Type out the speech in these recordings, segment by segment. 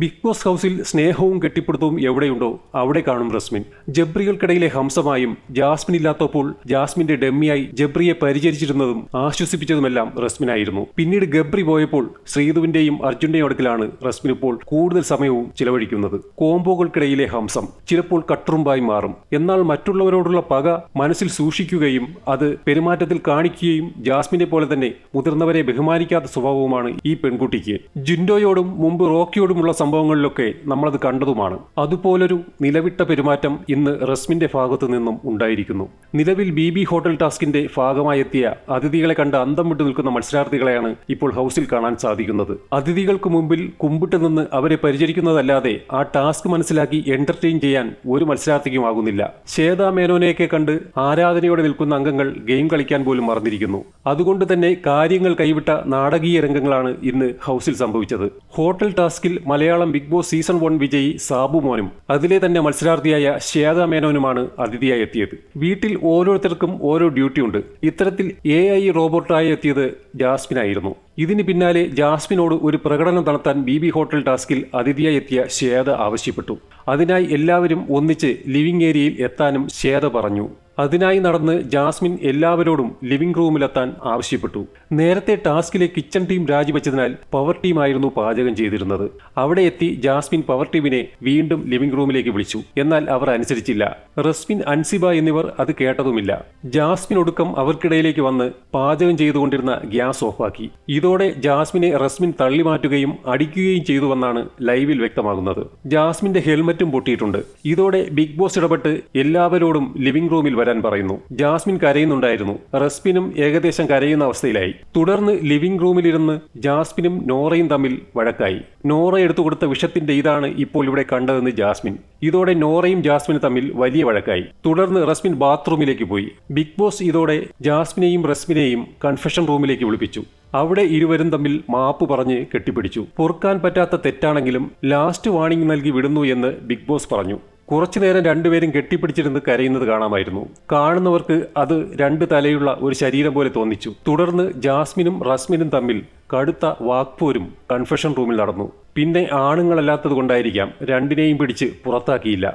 Big boss ഹൗസിൽ സ്നേഹവും കെട്ടിപ്പിടുത്തവും എവിടെയുണ്ടോ അവിടെ കാണും റസ്മിൻ. ജബ്രികൾക്കിടയിലെ ഹംസമായും ജാസ്മിൻ ഇല്ലാത്തപ്പോൾ ജാസ്മിന്റെ ഡെമ്മിയായി ജബ്രിയെ പരിചരിച്ചിരുന്നതും ആശ്വസിപ്പിച്ചതുമെല്ലാം റസ്മിനായിരുന്നു. പിന്നീട് ഗബ്രി പോയപ്പോൾ ശ്രീധുവിന്റെയും അർജുന്റെയും അടുക്കലാണ് റസ്മിൻ ഇപ്പോൾ കൂടുതൽ സമയവും ചിലവഴിക്കുന്നത്. കോംബോകൾക്കിടയിലെ ഹംസം ചിലപ്പോൾ കട്ടുറുമ്പായി മാറും. എന്നാൽ മറ്റുള്ളവരോടുള്ള പക മനസ്സിൽ സൂക്ഷിക്കുകയും അത് പെരുമാറ്റത്തിൽ കാണിക്കുകയും ജാസ്മിനെ പോലെ തന്നെ മുതിർന്നവരെ ബഹുമാനിക്കാത്ത സ്വഭാവവുമാണ് ഈ പെൺകുട്ടിക്ക്. ജിൻഡോയോടും മുമ്പ് റോക്കിയോടുമുള്ള സംഭവങ്ങളിലൊക്കെ നമ്മളത് കണ്ടതുമാണ്. അതുപോലൊരു നിലവിട്ട പെരുമാറ്റം ഇന്ന് റസ്മിന്റെ ഭാഗത്തു നിന്നും ഉണ്ടായിരിക്കുന്നു. നിലവിൽ ബി ബി ഹോട്ടൽ ടാസ്കിന്റെ ഭാഗമായെത്തിയ അതിഥികളെ കണ്ട് അന്തം വിട്ടു നിൽക്കുന്ന മത്സരാർത്ഥികളെയാണ് ഇപ്പോൾ ഹൗസിൽ കാണാൻ സാധിക്കുന്നത്. അതിഥികൾക്ക് മുമ്പിൽ കുമ്പിട്ട് നിന്ന് അവരെ പരിചരിക്കുന്നതല്ലാതെ ആ ടാസ്ക് മനസ്സിലാക്കി എന്റർടൈൻ ചെയ്യാൻ ഒരു മത്സരാർത്ഥിക്കും ആകുന്നില്ല. ശ്വേത മേനോനെയൊക്കെ കണ്ട് ആരാധനയോടെ നിൽക്കുന്ന അംഗങ്ങൾ ഗെയിം കളിക്കാൻ പോലും മറന്നിരിക്കുന്നു. അതുകൊണ്ട് തന്നെ കാര്യങ്ങൾ കൈവിട്ട നാടകീയ രംഗങ്ങളാണ് ഇന്ന് ഹൗസിൽ സംഭവിച്ചത്. ഹോട്ടൽ ടാസ്കിൽ Malayalam Big Boss season one വിജയി സാബു മോനും അതിലെ തന്നെ മത്സരാർത്ഥിയായ ശ്വേത മേനോനുമാണ് അതിഥിയായി എത്തിയത്. വീട്ടിൽ ഓരോരുത്തർക്കും ഓരോ ഡ്യൂട്ടി ഉണ്ട്. ഇത്തരത്തിൽ എ ഐ റോബോട്ടായി എത്തിയത് ജാസ്മിനായിരുന്നു. ഇതിന് പിന്നാലെ ജാസ്മിനോട് ഒരു പ്രകടനം നടത്താൻ ബി ബി ഹോട്ടൽ ടാസ്കിൽ അതിഥിയായി എത്തിയ ശ്വേത ആവശ്യപ്പെട്ടു. അതിനായി എല്ലാവരും ഒന്നിച്ച് ലിവിംഗ് ഏരിയയിൽ എത്താനും ശ്വേത പറഞ്ഞു. അതിനായി നടന്ന് ജാസ്മിൻ എല്ലാവരോടും ലിവിംഗ് റൂമിലെത്താൻ ആവശ്യപ്പെട്ടു. നേരത്തെ ടാസ്കിലെ കിച്ചൺ ടീം രാജിവെച്ചതിനാൽ പവർ ടീമായിരുന്നു പാചകം ചെയ്തിരുന്നത്. അവിടെ എത്തി ജാസ്മിൻ പവർ ടീമിനെ വീണ്ടും ലിവിംഗ് റൂമിലേക്ക് വിളിച്ചു. എന്നാൽ അവർ അനുസരിച്ചില്ല. റസ്മിൻ അൻസിബ എന്നിവർ അത് കേട്ടതുമില്ല. ജാസ്മിൻ ഒടുക്കം അവർക്കിടയിലേക്ക് വന്ന് പാചകം ചെയ്തുകൊണ്ടിരുന്ന ഗ്യാസ് ഓഫാക്കി. ഇതോടെ ജാസ്മിനെ റസ്മിൻ തള്ളിമാറ്റുകയും അടിക്കുകയും ചെയ്തുവെന്നാണ് ലൈവിൽ വ്യക്തമാകുന്നത്. ജാസ്മിന്റെ ഹെൽമറ്റും പൊട്ടിയിട്ടുണ്ട്. ഇതോടെ ബിഗ് ബോസ് ഇടപെട്ട് എല്ലാവരോടും ലിവിംഗ് റൂമിൽ വരാൻ പറയുന്നു. ജാസ്മിൻ കരയുന്നുണ്ടായിരുന്നു. റസ്മിനും ഏകദേശം കരയുന്ന അവസ്ഥയിലായി. തുടർന്ന് ലിവിംഗ് റൂമിലിരുന്ന് ജാസ്മിനും നോറയും തമ്മിൽ വഴക്കായി. നോറ എടുത്തു കൊടുത്ത വിഷത്തിന്റെ ഇതാണ് ഇപ്പോൾ ഇവിടെ കണ്ടതെന്ന് ജാസ്മിൻ. ഇതോടെ നോറയും ജാസ്മിനും തമ്മിൽ വലിയ വഴക്കായി. തുടർന്ന് റസ്മിൻ ബാത്റൂമിലേക്ക് പോയി. ബിഗ് ബോസ് ഇതോടെ ജാസ്മിനെയും റസ്മിനെയും കൺഫെഷൻ റൂമിലേക്ക് വിളിപ്പിച്ചു. അവിടെ ഇരുവരും തമ്മിൽ മാപ്പ് പറഞ്ഞ് കെട്ടിപ്പിടിച്ചു. പൊറുക്കാൻ പറ്റാത്ത തെറ്റാണെങ്കിലും ലാസ്റ്റ് വാണിംഗ് നൽകി വിടുന്നു എന്ന് ബിഗ് ബോസ് പറഞ്ഞു. കുറച്ചുനേരം രണ്ടുപേരും കെട്ടിപ്പിടിച്ചിരുന്ന് കരയുന്നത് കാണാമായിരുന്നു. കാണുന്നവർക്ക് അത് രണ്ട് തലയുള്ള ഒരു ശരീരം പോലെ തോന്നിച്ചു. തുടർന്ന് ജാസ്മിനും റസ്മിനും തമ്മിൽ കടുത്ത വാക്പോരും കൺഫെഷൻ റൂമിൽ നടന്നു. പിന്നെ ആണുങ്ങളല്ലാത്തത് കൊണ്ടായിരിക്കാം രണ്ടിനെയും പിടിച്ച് പുറത്താക്കിയില്ല.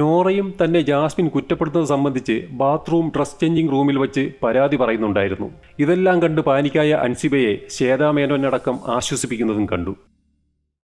നോറയും തന്നെ ജാസ്മിൻ കുറ്റപ്പെടുത്തുന്നത് സംബന്ധിച്ച് ബാത്റൂം ഡ്രസ് ചേഞ്ചിങ് റൂമിൽ വെച്ച് പരാതി പറയുന്നുണ്ടായിരുന്നു. ഇതെല്ലാം കണ്ട് പാനിക്കായ അൻസിബയെ ശ്വേതാമേനോനടക്കം ആശ്വസിപ്പിക്കുന്നതും കണ്ടു.